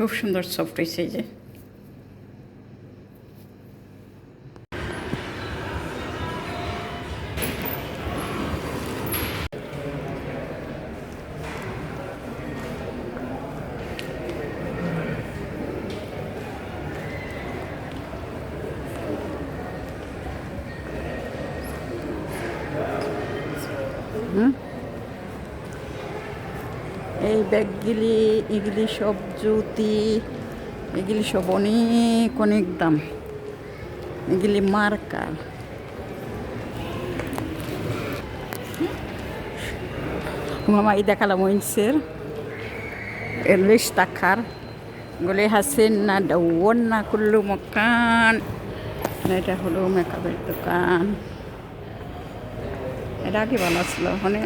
খুব সুন্দর সফট হয়েছে এই যে। এই ব্যাগগুলি, এগুলি সব জুতি, এগুলি সব অনেক অনেক দাম। এগুলি মার্কার মামা এই দেখালাম ওইন্সের এলিশ তাখার গলে হাসেন না ডাউন না কুল্লু মকান এটা হলো মেকআপের দোকান। এটা আগে ভালো ছিল মানে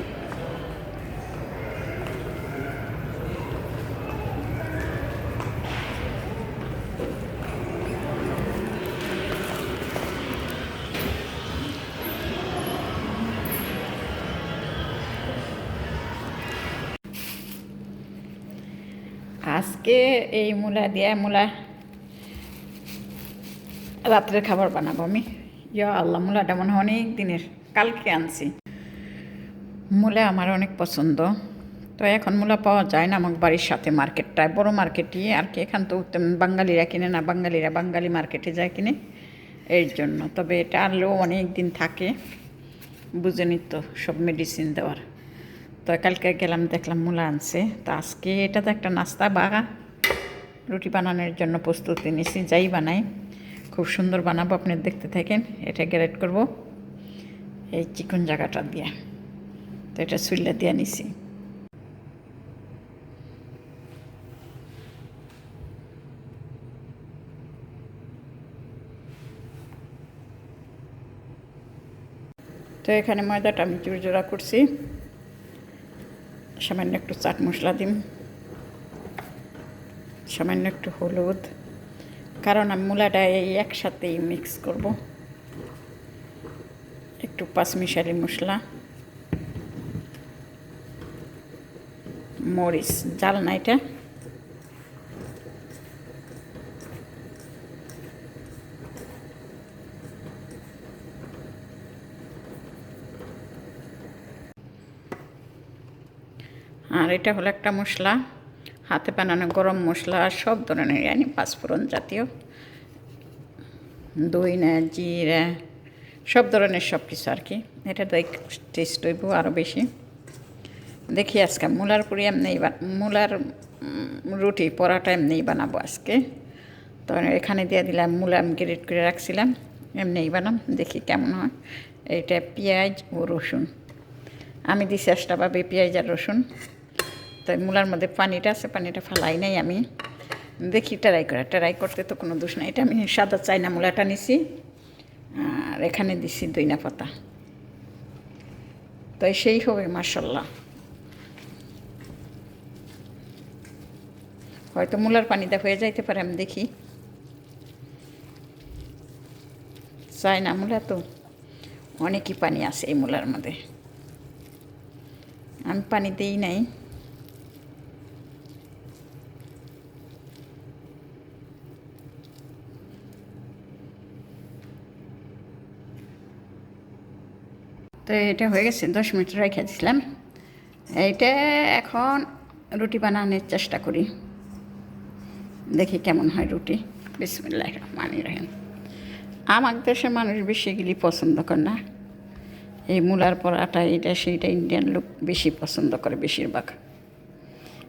আজকে এই মূলা দিয়ে মূলা রাত্রের খাবার বানাবো আমি। ইয়া আল্লাহ, মূলাটা মনে হয় অনেক দিনের, কালকে আনছি। মূলা আমার অনেক পছন্দ। তো এখন মূলা পাওয়া যায় না আমার বাড়ির সাথে মার্কেটটায়। বড় মার্কেটই আর কি, এখান তো বাঙালিরা কিনে না, বাঙালিরা বাঙালি মার্কেটে যায় কিনে। এর জন্য, তবে এটা আনলেও অনেক দিন থাকে। বুঝে নিত সব মেডিসিন দেওয়ার। তো কালকে গেলাম, দেখলাম মূলা আনছে। তো আজকে এটা তো একটা নাস্তা বা রুটি বানানোর জন্য প্রস্তুতি নিছি, যাই বানাই। খুব সুন্দর বানাবো, আপনি দেখতে থাকেন, এটা গ্রেড করব। এই চিকন জায়গাটা দিয়ে। তো এটা সুইলা দিয়ে নিছি। তো এখানে ময়দাটা আমি জোর জোড়া করছি। সামান্য একটু চাট মশলা দিম। সামান্য একটু হলুদ। কারণ আমি মূলাটা এই একসাথেই মিক্স করব। একটু পাঁচমিশালি মশলা। মরিচ, জাল না এটা। আর এটা হলো একটা মশলা, হাতে বানানো গরম মশলা সব ধরনের yani পাঁচফোড়ন জাতীয়। দই না, জিরা, সব ধরনের সব কিছু আর কি। এটা তো টেস্ট হইব আরও বেশি। দেখি আজকে মূলার পুরি এমনি মূলার রুটি পরাটা এমনিই বানাবো আজকে। তো এখানে দিয়ে দিলাম মূলা আমি গ্রেট করে রাখছিলাম, এমনিই বানাম, দেখি কেমন হয়। এটা পেঁয়াজ ও রসুন। আমি দিছি চেষ্টাভাবে পেঁয়াজ আর রসুন। তাই মূলার মধ্যে পানিটা আছে, পানিটা ফালাই নাই আমি। দেখি ট্রাই করা, ট্রাই করতে তো কোনো দোষ নাই। এটা আমি সাদা চাইনা মূলাটা নিছি, আর এখানে দিছি দইনা পাতা। তাই সেই হবে মার্শাল্লাহ হয়তো মূলার পানিটা হয়ে যাইতে পারে, আমি দেখি। চাইনা মূলা তো অনেকই পানি আছে এই মূলার মধ্যে। আমি পানি দিই নাই। তো এটা হয়ে গেছে, দশ মিনিট রেখে দিছিলাম। এইটা এখন রুটি বানানোর চেষ্টা করি। দেখি কেমন হয় রুটি। বিসমিল্লাহ রহমান রহিম। আমার দেশের মানুষ বেশি এগুলি পছন্দ করে না। এই মূলার পরাটা, এটা, সেইটা ইন্ডিয়ান লোক বেশি পছন্দ করে বেশিরভাগ।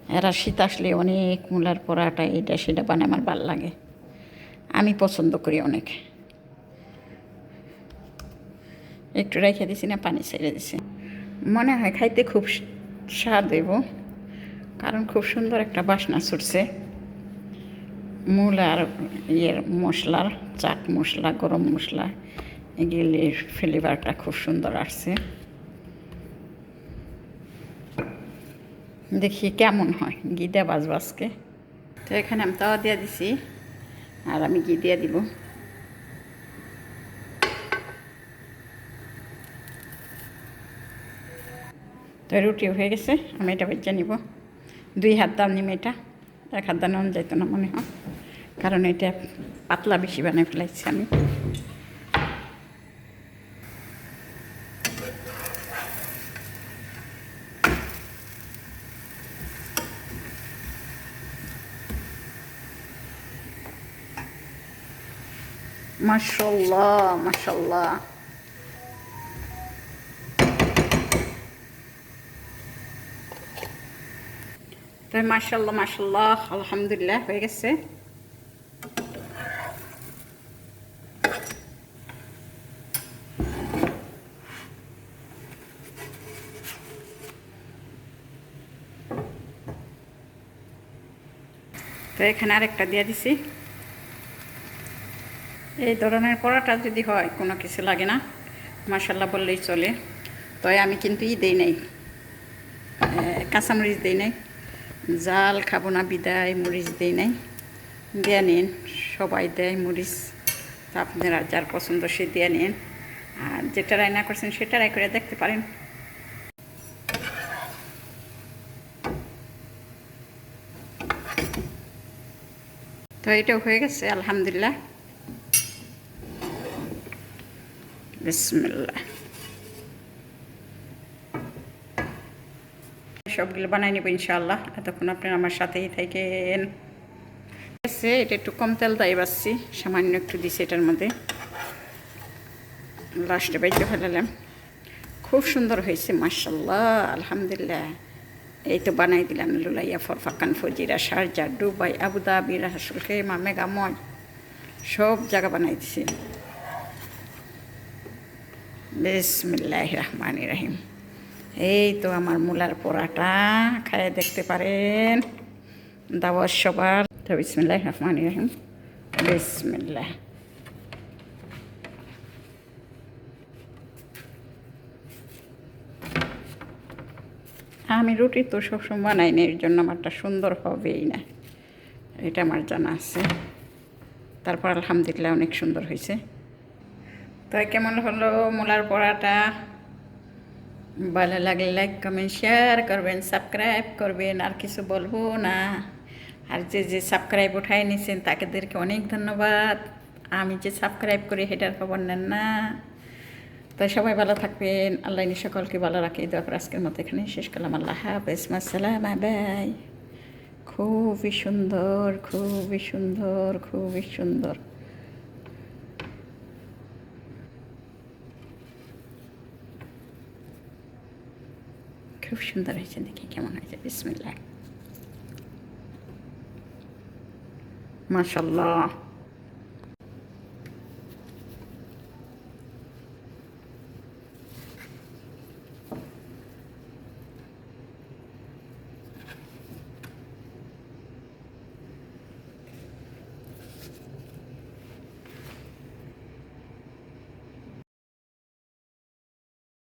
এরা শীত আসলে অনেক মূলার পরাটা, এটা, সেটা বানায় আমার ভালো লাগে। আমি পছন্দ করি অনেক। একটু রেখে দিছি না, পানি ছেড়ে দিছি। মনে হয় খাইতে খুব স্বাদ দেব কারণ খুব সুন্দর একটা বাসনা ছুটছে। মূল আর ইয়ের মশলার চাট মশলা, গরম মশলা, এগুলির ফ্লেভারটা খুব সুন্দর আসছে। দেখি কেমন হয় দেওয়া বাজবাজকে তো এখানে আমি তাওয়া দিয়ে দিছি, আর আমি ঘি দিয়ে দিব। তো রুটি হয়ে গেছে, আমি এটা বেজে নিব। দুই হাত দাম নিম এটা, এক হাত দানা যাইতো না মনে হয়, কারণ এটা পাতলা বেশি বানিয়ে ফেলাইছি আমি। মাশাল্লাহ তাই মাশাল্লাহ মাশাল্লাহ আলহামদুলিল্লাহ হয়ে গেছে তো এখানে আরেকটা দিয়ে দিছি। এই ধরনের পরোটা যদি হয়, কোনো কিছু লাগে না। মাসাল্লাহ বললেই চলে। তো আমি কিন্তু ই দেই নাই। কাঁচামরিচ দেই নাই। জাল খাব না, বিদায়, মরিচ দিই নাই। দিয়ে নিন, সবাই দেয় মরিচ। তো আপনারা যার পছন্দ সে দিয়ে নিন। আর যেটা রান্না করছেন সেটা রাই করে দেখতে পারেন। তো এটাও হয়ে গেছে, আলহামদুলিল্লাহ। বিসমিল্লাহ। সবগুলো বানাই নেব ইনশাআল্লাহ। এতক্ষণ আপনারা আমার সাথেই থাকেন। আছে, এটা একটু কম তেল দাই বাসছি, সামান্য একটু দিছি এটার মধ্যে। লাস্টে বাইতে ফেলালাম। খুব সুন্দর হয়েছে মার্শাল্লাহ আলহামদুলিল্লাহ। এই তো বানাই দিলাম, লুলাইয়া Khorfakkan Fujairah, Sharjah, Dubai Abu Dhabi Ras al Khaimah মেগাময় সব জায়গা বানাই দিছি। বিসমিল্লাহ রহমান রাহিম। এই তো আমার মূলার পোড়াটা, খায় দেখতে পারেন। দাওয়ার সবার। তো বিসমিল্লাহ রহমান রাহিম। বিসমিল্লাহ। আমি রুটি তো সবসময় বানাই না, এর জন্য আমারটা সুন্দর হবেই না। এটা আমার জানা আছে। তারপর আলহামদুলিল্লাহ অনেক সুন্দর হয়েছে। তো কেমন হলো মূলার পড়াটা? ভালো লাগলে লাইক কমেন্ট শেয়ার করবেন সাবস্ক্রাইব করবেন, আর কিছু বলব না। আর যে যে সাবস্ক্রাইব উঠাই নিয়েছেন তাকেদেরকে অনেক ধন্যবাদ। আমি যে সাবস্ক্রাইব করি, সেটার খবর নেন না। তো সবাই ভালো থাকবেন। আল্লাহ সকলকে ভালো রাখি। দোয়া করে আজকের মতো এখানে শেষ করলাম। আল্লাহ হাফেজ। মাসালাম বাই খুবই সুন্দর খুবই সুন্দর খুবই সুন্দর। খুব সুন্দর হয়েছে দেখি কেমন হয়েছে। বিসমিল্লা মাশাল্লাহ